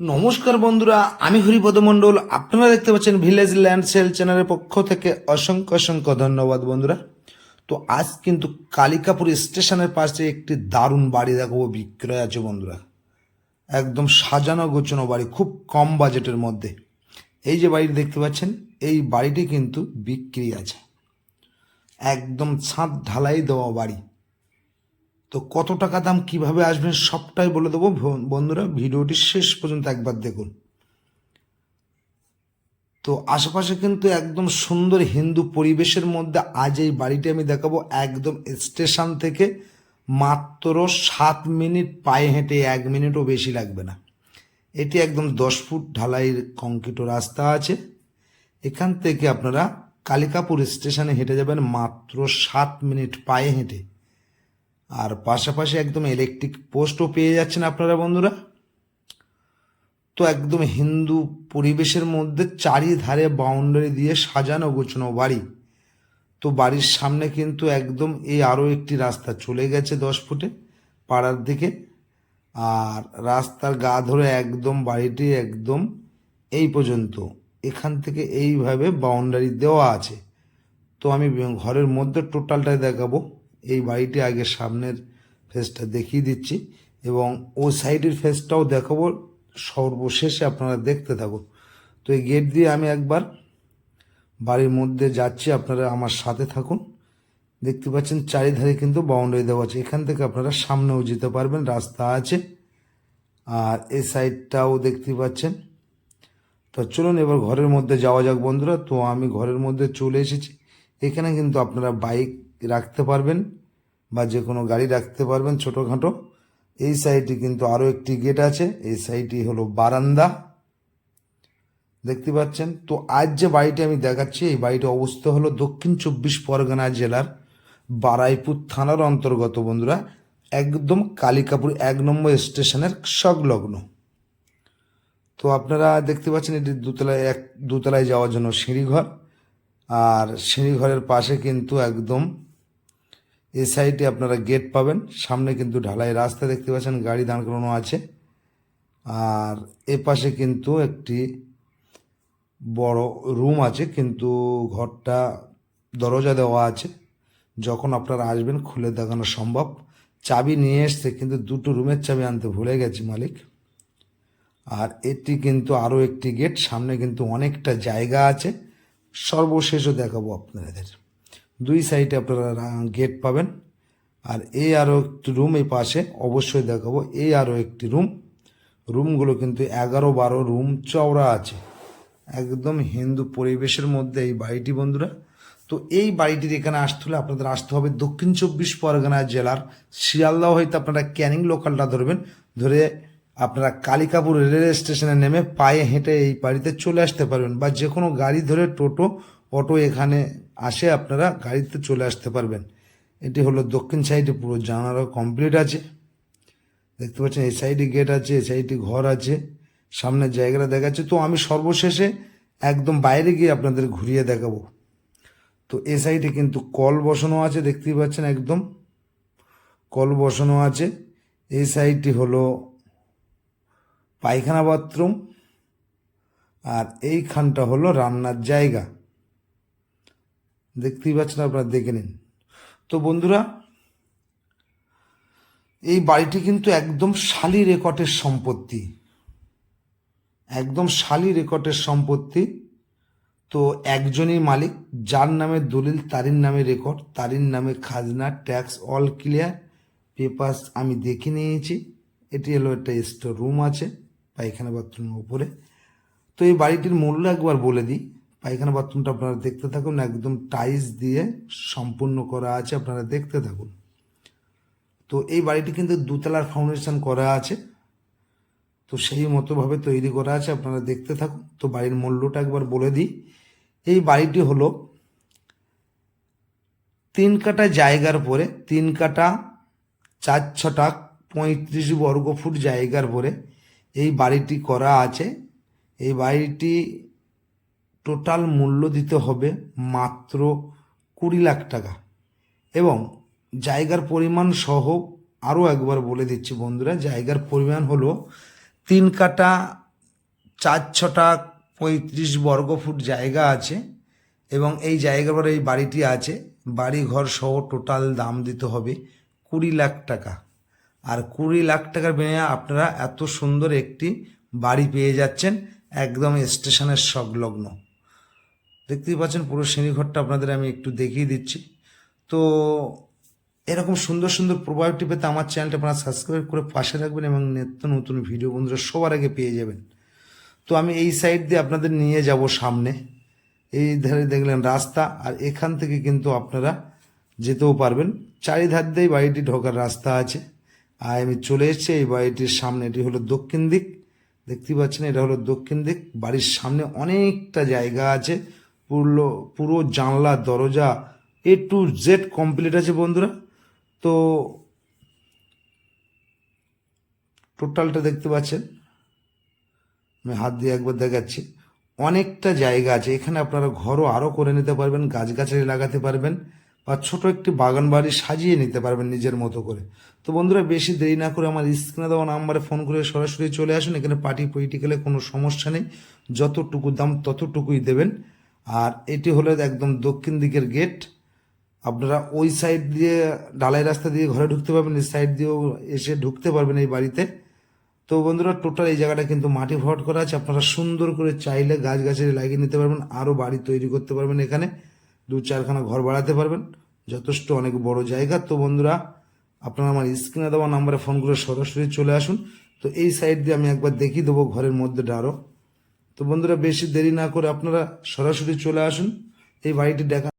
নমস্কার বন্ধুরা, আমি হরিপদ মণ্ডল। আপনারা দেখতে পাচ্ছেন ভিলেজ ল্যান্ড সেল চ্যানেলের পক্ষ থেকে অসংখ্য অসংখ্য ধন্যবাদ বন্ধুরা। তো আজ কিন্তু কালিকাপুর স্টেশনের পাশে একটি দারুণ বাড়ি দেখাবো, বিক্রয় আছে বন্ধুরা। একদম সাজানো গোছানো বাড়ি, খুব কম বাজেটের মধ্যে। এই যে বাড়িটি দেখতে পাচ্ছেন, এই বাড়িটি কিন্তু বিক্রি আছে। একদম ছাদ ঢালাই দেওয়া বাড়ি। তো কত টাকা দাম কীভাবে আসবেন সবটাই বলে দেবো বন্ধুরা, ভিডিওটি শেষ পর্যন্ত একবার দেখুন। তো আশেপাশে কিন্তু একদম সুন্দর হিন্দু পরিবেশের মধ্যে আজ এই বাড়িটি আমি দেখাবো একদম স্টেশন থেকে মাত্র সাত মিনিট পায়ে হেঁটে, এক মিনিটও বেশি লাগবে না। এটি একদম দশ ফুট ঢালাইয়ের কংক্রিট রাস্তা আছে। এখান থেকে আপনারা কালিকাপুর স্টেশনে হেঁটে যাবেন মাত্র সাত মিনিট পায়ে হেঁটে। আর পাশাপাশি একদম ইলেকট্রিক পোস্টও পেয়ে যাচ্ছেন আপনারা বন্ধুরা। তো একদম হিন্দু পরিবেশের মধ্যে চারিধারে বাউন্ডারি দিয়ে সাজানো গোছানো বাড়ি। তো বাড়ির সামনে কিন্তু একদম এই আরও একটি রাস্তা চলে গেছে দশ ফুটে পাড়ার দিকে। আর রাস্তার গা ধরে একদম বাড়িটি একদম এই পর্যন্ত। এখান থেকে এইভাবে বাউন্ডারি দেওয়া আছে। তো আমি ঘরের মধ্যে টোটালটাই দেখাবো। এই বাড়িটি আগে সামনের ফেসটা দেখিয়ে দিচ্ছি এবং ও সাইডের ফেসটাও দেখাবো। সর্বশেষে আপনারা দেখতে থাকুন। তো এই গেট দিয়ে আমি একবার বাড়ির মধ্যে যাচ্ছি, আপনারা আমার সাথে থাকুন। দেখতে পাচ্ছেন চারিধারে কিন্তু বাউন্ডারি দেওয়া আছে। এখান থেকে আপনারা সামনেও যেতে পারবেন, রাস্তা আছে। আর এই সাইডটাও দেখতে পাচ্ছেন। তো চলুন এবার ঘরের মধ্যে যাওয়া যাক বন্ধুরা। তো আমি ঘরের মধ্যে চলে এসেছি। এখানে কিন্তু আপনারা বাইক রাখতে পারবেন বা যে কোনো গাড়ি রাখতে পারবেন ছোটোখাটো। এই সাইডে কিন্তু আরও একটি গেট আছে, এই সাইডটি হলো বারান্দা। দেখতে পাচ্ছেন? তো আজ যে বাড়িটি আমি দেখাচ্ছি, এই বাড়িটি অবস্থা হলো দক্ষিণ চব্বিশ পরগনা জেলার বারাইপুর থানার অন্তর্গত, বন্ধুরা। একদম কালিকাপুর এক নম্বর স্টেশনের সংলগ্ন। তো আপনারা দেখতে পাচ্ছেন, এটি দোতলায় এক দোতলায় যাওয়ার জন্য সিঁড়িঘর। আর সিঁড়িঘরের পাশে কিন্তু একদম এ সাইডে আপনারা গেট পাবেন। সামনে কিন্তু ঢালাই রাস্তা দেখতে পাচ্ছেন, গাড়ি দাঁড় করানো আছে। আর এ পাশে কিন্তু একটি বড় রুম আছে, কিন্তু ঘরটা দরজা দেওয়া আছে। যখন আপনারা আসবেন, খুলে দেখানো সম্ভব। চাবি নিয়ে এসছে, কিন্তু দুটো রুমের চাবি আনতে ভুলে গেছি মালিক। আর এটি কিন্তু আরও একটি গেট, সামনে কিন্তু অনেকটা জায়গা আছে। সর্বশেষও দেখাবো আপনাদের। দুই সাইডে আপনারা গেট পাবেন। আর এই আরও একটি রুম এই পাশে অবশ্যই দেখাবো। এই আরও একটি রুম রুমগুলো কিন্তু এগারো বারো রুম চওড়া আছে। একদম হিন্দু পরিবেশের মধ্যে এই বাড়িটি বন্ধুরা। তো এই বাড়িটির এখানে আসতে হলে আপনাদের আসতে হবে দক্ষিণ চব্বিশ পরগনা জেলার শিয়ালদহ হয়তো আপনারা ক্যানিং লোকালটা ধরবেন। ধরে আপনারা কালিকাপুর রেল স্টেশনে নেমে পায়ে হেঁটে এই বাড়িতে চলে আসতে পারবেন বা যে কোনো গাড়ি ধরে টোটো, অটো এখানে আসে আপনারা গাড়িতে চলে আসতে পারবেন। এটি হলো দক্ষিণ সাইডে পুরো জানালা কমপ্লিট আছে। দেখতে পাচ্ছেন এই সাইডে গেট আছে, এই সাইডে ঘর আছে সামনের জায়গাটা দেখাচ্ছে তো আমি সর্বশেষে একদম বাইরে গিয়ে আপনাদের ঘুরিয়ে দেখাবো। তো এ সাইডে কিন্তু কল বসানো আছে, দেখতেই পাচ্ছেন একদম। কল বসানো আছে। এই সাইডটি হলো পায়খানা বাথরুম, আর এইখানটা হলো রান্নার জায়গা। দেখতেই পাচ্ছেন আপনারা, দেখে নিন। তো বন্ধুরা, এই বাড়িটি কিন্তু একদম শালি রেকর্ডের সম্পত্তি। একদম শালি রেকর্ডের সম্পত্তি। তো একজনই মালিক, যার নামে দলিল তারির নামে রেকর্ড তারির নামে খাজনা, ট্যাক্স, অল ক্লিয়ার। পেপার্স আমি দেখে নিয়েছি। এটি হলো একটা স্টোর রুম আছে। পায়খানা বাথরুমের উপরে। তো এই বাড়িটির মূল্য একবার বলে দিই। পায়খানা বাথরুমটা আপনারা দেখতে থাকুন, একদম টাইলস দিয়ে সম্পূর্ণ করা আছে, আপনারা দেখতে থাকুন। তো এই বাড়িটি কিন্তু দুতলার ফাউন্ডেশন করা আছে। তো সেই মতোভাবে তৈরি করা আছে, আপনারা দেখতে থাকুন। তো বাড়ির মূল্যটা একবার বলে দিই। এই বাড়িটি হলো তিন কাটা জায়গার পরে, তিন কাটা চার ছটা পঁয়ত্রিশ বর্গ ফুট জায়গার পরে এই বাড়িটি করা আছে। এই বাড়িটি টোটাল মূল্য দিতে হবে মাত্র কুড়ি লাখ টাকা। এবং জায়গার পরিমাণ সহ আরও একবার বলে দিচ্ছি বন্ধুরা, জায়গার পরিমাণ হলো তিন কাটা চার ছটা পঁয়ত্রিশ বর্গ ফুট জায়গা আছে এবং এই জায়গার এই বাড়িটি আছে। বাড়ি ঘর সহ টোটাল দাম দিতে হবে কুড়ি লাখ টাকা। আর কুড়ি লাখ টাকার বিনিময়ে আপনারা এত সুন্দর একটি বাড়ি পেয়ে যাচ্ছেন একদম স্টেশনের সংলগ্ন। দেখতেই পাচ্ছেন পুরো শ্রেণীঘরটা আপনাদের আমি একটু দেখিয়ে দিচ্ছি। তো এরকম সুন্দর সুন্দর প্রোভাইডটি পেতে আমার চ্যানেলটা আপনারা সাবস্ক্রাইব করে পাশে রাখবেন এবং নিত্য নতুন ভিডিও বন্ধুরা সবার আগে পেয়ে যাবেন। তো আমি এই সাইড দিয়ে আপনাদের নিয়ে যাব সামনে। এই ধারে দেখলেন রাস্তা আর এখান থেকে কিন্তু আপনারা যেতেও পারবেন। চারিধার দিয়েই বাড়িটি ঢোকার রাস্তা আছে। আর আমি চলে এসেছি, এই বাড়িটির সামনে, এটি হলো দক্ষিণ দিক। দেখতেই পাচ্ছেন, এটা হলো দক্ষিণ দিক। বাড়ির সামনে অনেকটা জায়গা আছে। পুরো পুরো জানলা, দরজা এ টু জেড কমপ্লিট আছে বন্ধুরা। তো টোটালটা দেখতে পাচ্ছেন। আমি হাত দিয়ে একবার দেখাচ্ছি। অনেকটা জায়গা আছে। এখানে আপনারা ঘরও আরও করে নিতে পারবেন, গাছগাছালি লাগাতে পারবেন। বা ছোট একটি বাগান বাড়ি সাজিয়ে নিতে পারবেন নিজের মতো করে। তো বন্ধুরা, বেশি দেরি না করে আমার স্ক্রিনে দেওয়া নাম্বারে ফোন করে সরাসরি চলে আসুন। এখানে পার্টি পলিটিক্যালে কোনো সমস্যা নেই। যতটুকু দাম, ততটুকুই দেবেন। আর এটি হলো একদম দক্ষিণ দিকের গেট। আপনারা ওই সাইড দিয়ে ঢালাই রাস্তা দিয়ে ঘরে ঢুকতে পারবেন, এই সাইড দিয়েও এসে ঢুকতে পারবেন এই বাড়িতে। তো বন্ধুরা টোটাল এই জায়গাটা কিন্তু মাটি ভরাট করা আছে। আপনারা সুন্দর করে চাইলে গাছ গাছের লাগিয়ে নিতে পারবেন, আরও বাড়ি তৈরি করতে পারবেন এখানে। দু চারখানা ঘর বাড়াতে পারবেন। যথেষ্ট অনেক বড় জায়গা। তো বন্ধুরা, আপনারা আমার স্ক্রিনে দেওয়া নাম্বারে ফোন করে সরাসরি চলে আসুন। তো এই সাইড দিয়ে আমি একবার দেখিয়ে দেবো ঘরের মধ্যে আরও তো বন্ধুরা, বেশি দেরি না করে আপনারা সরাসরি চলে আসুন। এই বাড়িটি দেখা